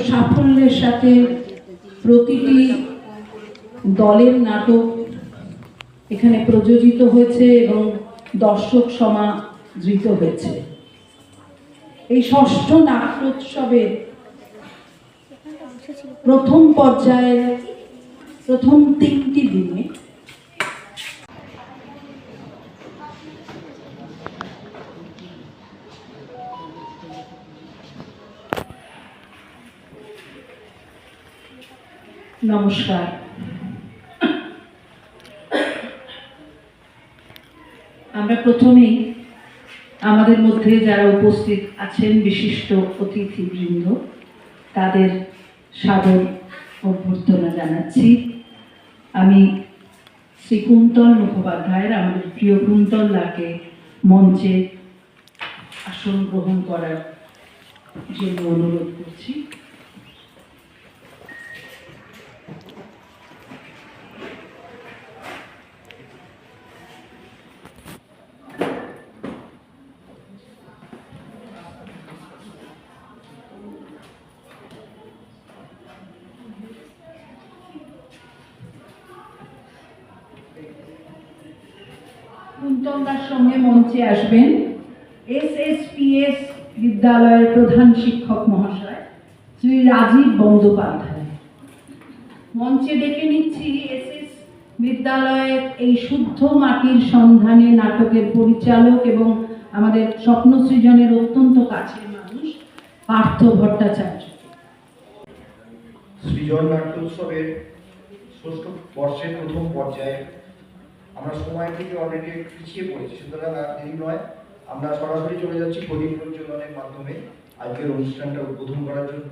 সাফল্যের সাথে প্রতিটি দলের নাটক এখানে প্রযোজিত হয়েছে এবং দর্শক সমাদৃত হয়েছে। এই ষষ্ঠ নাট্যোৎসবের প্রথম পর্যায়ের প্রথম তিনটি দিনে নমস্কার। আমরা প্রথমেই আমাদের মধ্যে যারা উপস্থিত আছেন বিশিষ্ট অতিথিবৃন্দ, তাদের সাদর অভ্যর্থনা জানাচ্ছি। আমি শ্রী কুন্তল মুখোপাধ্যায়ের, আমাদের প্রিয় কুন্তল লাকে মঞ্চে আসন গ্রহণ করার জন্য অনুরোধ করছি। কুন্তলদার সঙ্গে মঞ্চে আসবেন। এস এস পি এস বিদ্যালয়ের প্রধান শিক্ষক মহাশয় শ্রী রাজীব বন্দ্যোপাধ্যায়। মঞ্চে ডেকে নিচ্ছি এস এস বিদ্যালয়ের এই শুদ্ধ মাটির সন্ধানে নাটকের পরিচালক এবং আমাদের স্বপ্ন সৃজনের অত্যন্ত কাছের মানুষ, পার্থ ভট্টাচার্য। সৃজন নাট্যোৎসবের ষষ্ঠ বর্ষের প্রথম পর্যায়ে আমরা সময় থেকে অলরেডি পিছিয়ে পড়েছি, সুতরাং আর দেরি নয়। আমরা সরাসরি চলে যাচ্ছি প্রদীপ প্রজ্বলনের মাধ্যমে। আজকের অনুষ্ঠানটা উদ্বোধন করার জন্য।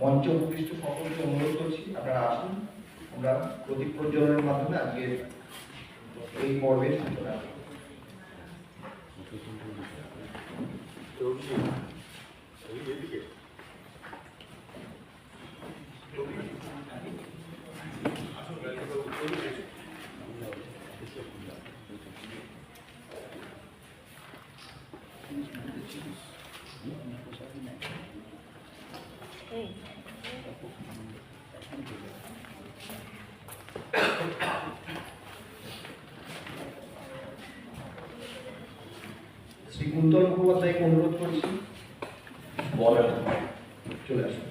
মঞ্চ উপবিষ্ট সকলকে অনুরোধ করছি, আপনারা আসুন। আমরা প্রদীপ প্রজ্বলনের মাধ্যমে আজকের এই পর্বের সূচনা করি। শ্রী কুন্তল মুখোপাধ্যায়কে অনুরোধ করছি। বলার চলে আসুন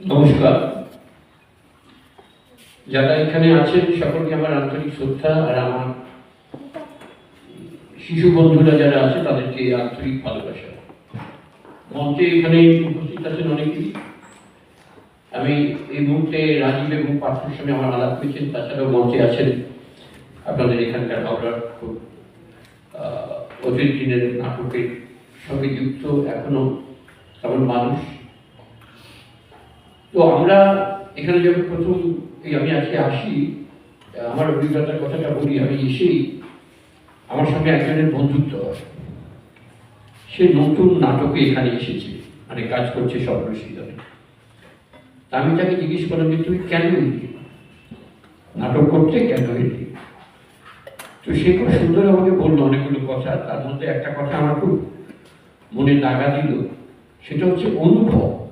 নমস্কার। যারা এখানে আছেন সকলকে আমার আন্তরিক শ্রদ্ধা আর আমার শিশু বন্ধুরা যারা আছে, তাদেরকে আন্তরিক ভালোবাসা। মঞ্চে এখানে উপস্থিত আছেন অনেকেই। আমি এই মুহূর্তে রাজীব এবং পার্থর সঙ্গে আমার আলাপ হয়েছেন তাছাড়াও মঞ্চে আছেন আপনাদের এখানকার হাওড়ার খুব অজিত দিনের নাটকের সঙ্গে যুক্ত, এখনও তেমন মানুষ। তো আমরা এখানে যখন প্রথম এই আমি আজকে আসি আমার অভিজ্ঞতার কথাটা বলি, আমি এসেই আমার সঙ্গে একজনের বন্ধুত্ব হয় সে নতুন নাটকে এখানে এসেছে মানে কাজ করছে সর্বশীলনে তা আমি তাকে জিজ্ঞেস করলাম যে, তুমি কেন এলি? নাটক করতে কেন এলি? তো সে খুব সুন্দর আমাকে বলল অনেকগুলো কথা। তার মধ্যে একটা কথা আমার খুব মনে দাগা দিল। সেটা হচ্ছে অনুভব।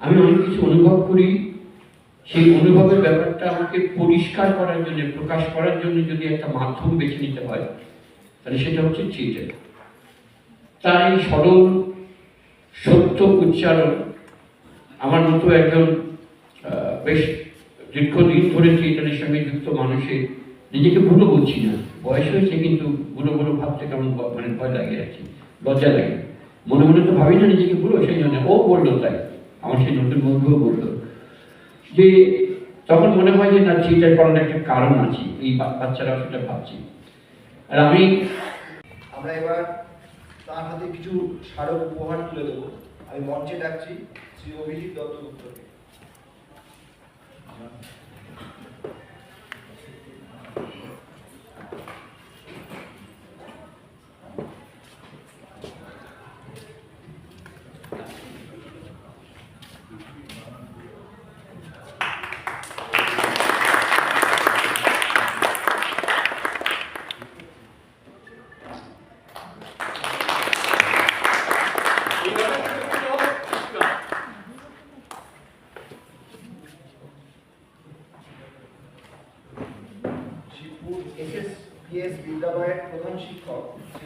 আমি অনেক কিছু অনুভব করি। সেই অনুভবের ব্যাপারটা আমাকে পরিষ্কার করার জন্য, প্রকাশ করার জন্য যদি একটা মাধ্যম বেছে নিতে হয়, তাহলে সেটা হচ্ছে থিয়েটার তার এই সরল, সত্য উচ্চারণ আমার মতো একজন বেশ দীর্ঘদিন ধরে থিয়েটারের সঙ্গে যুক্ত মানুষের, নিজেকে বুড়ো বলছি না। বয়স হয়েছে কিন্তু বুড়ো বুড়ো ভাবতে কেমন মানে ভয় লাগে আর কি লজ্জা লাগে। মনে মনে তো ভাবি না নিজেকে বুড়ো সেই জন্য ও বলল তাই। আমার সেই নতুন বন্ধুও বলল। যে তখন মনে হয় যে না চিটার করার একটা কারণ আছে, এই বাচ্চারা সেটা ভাবছে। আর আমি আমরা এবার তার হাতে কিছু স্মারক উপহার তুলে দেবো। আমি মঞ্চে ডাকছি শ্রী অভিজিৎ দত্তগুপ্তকে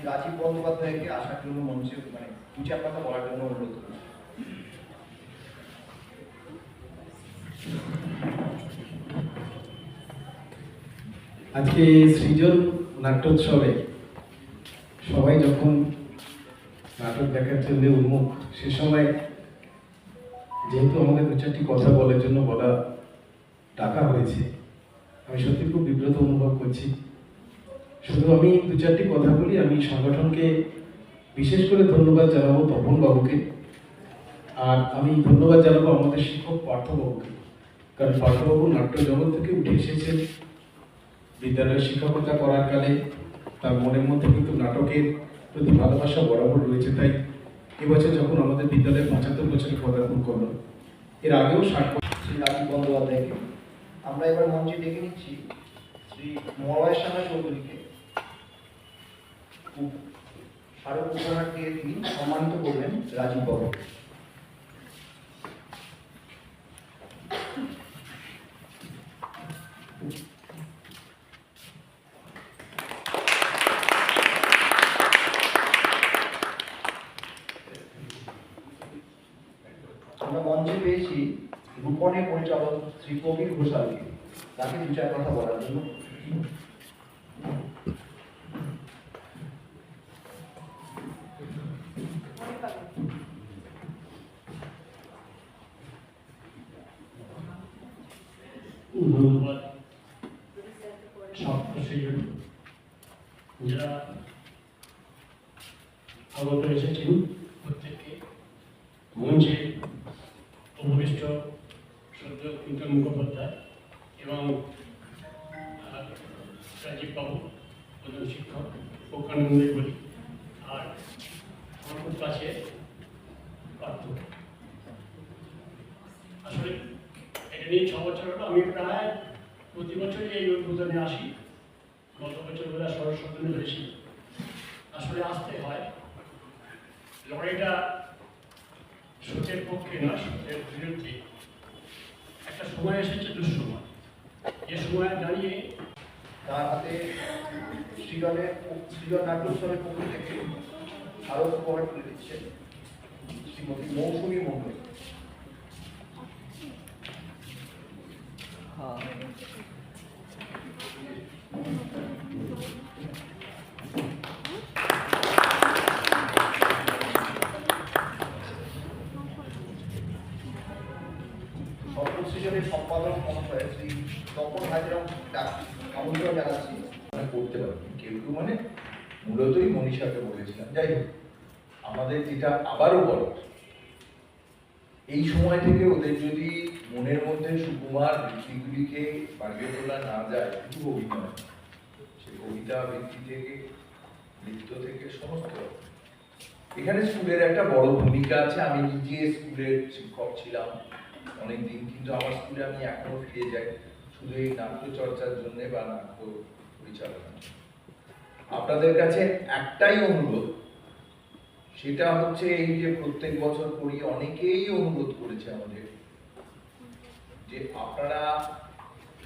রাজীব বন্দ্যোপাধ্যায়কে আসার জন্য মঞ্চে মানে বলার জন্য অনুরোধ আজকে সৃজন নাট্যোৎসবে সবাই যখন নাটক দেখার জন্য উন্মুখ সে সময় যেহেতু আমাকে দু চারটি কথা বলার জন্য বলা, ডাকা হয়েছে, আমি সত্যি খুব বিব্রত অনুভব করছি। শুধু আমি দু চারটি কথা বলি, আমি সংগঠনকে বিশেষ করে ধন্যবাদ জানাব তপন বাবুকে আর আমি ধন্যবাদ জানাব আমাদের শিক্ষক পার্থবাবুকে কারণ পার্থবাবু নাট্য জগৎ থেকে উঠে এসেছেন। বিদ্যালয়ের শিক্ষকতা করার কালে তার মনের মধ্যে কিন্তু নাটকের প্রতি ভালোবাসা বরাবর রয়েছে। তাই এবছর যখন আমাদের বিদ্যালয়ে পঁচাত্তর বছরে পদার্পণ করল, এর আগেও ষাট বছর। রাজীব বন্দ্যোপাধ্যায়কে। আমরা এবার মঞ্চে ডেকে নিচ্ছি শ্রী মলয় সাহা চৌধুরীকে। স্মারক উপহার দিয়ে তিনি সম্মানিত করবেন রাজীব বাবু। আমরা মঞ্চে পেয়েছি রূপনের পরিচালক শ্রী কবির ঘোষালকে। তাকে দু চার কথা বলার জন্য। ধন্যবাদ ছাত্রশ্রীজন যারা আগত এসেছেন মঞ্চে উপবিষ্ট সদ্য কুন্তন মুখোপাধ্যায় এবং শিক্ষক বলি আর আমার কাছে পার্থ আসলে নিয়ে ছ বছর হলো আমি প্রায় প্রতি বছরই এই উদ্বোধনে আসি। গত বছর বোধহয় সরস্বতী হয়েছিল। আসলে আসতে হয়। লড়াইটা সত্যের পক্ষে নয় সত্যের বিরুদ্ধে। একটা সময় এসেছে দুঃসময়। যে সময় দাঁড়িয়ে তার হাতে সৃজনের সৃজন নাট্যোৎসবের পক্ষ থেকে আরও উপহার তুলে দিচ্ছেন শ্রীমতী মৌসুমী মন্ডল কেউ মানে মূলতই মনীষাকে বলেছিলাম, যাই হোক, আমাদের যেটা আবারও বড় এই সময় থেকে ওদের যদি মনের মধ্যে সুকুমার বৃত্তিগুলিকে বাড়িয়ে তোলা না যায়, শুধু অভিনয় সে কবিতা বৃত্তি থেকে, নৃত্য থেকে সমস্ত। এখানে স্কুলের একটা বড় ভূমিকা আছে, আমি নিজে স্কুলের শিক্ষক ছিলাম, অনেকদিন কিন্তু আমার স্কুলে আমি এখনও ফিরে যাই, শুধু এই নাট্য চর্চার জন্য বা নাট্য পরিচালনা আপনাদের কাছে একটাই অনুরোধ, সেটা হচ্ছে এই যে প্রত্যেক বছর করি অনেকেই অনুরোধ করেছে আমাদের, যে আপনারা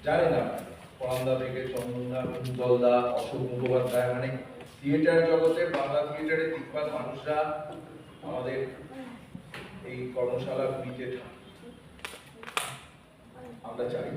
জানেন আপনারা পরান্দা থেকে চন্দনদা, কুন্তলদা, অশোক মুখোপাধ্যায় মানে থিয়েটার জগতে, বাংলা থিয়েটারের দিকপাল মানুষরা আমাদের এই কর্মশালাগুলিতে থাকে। আমরা চাই।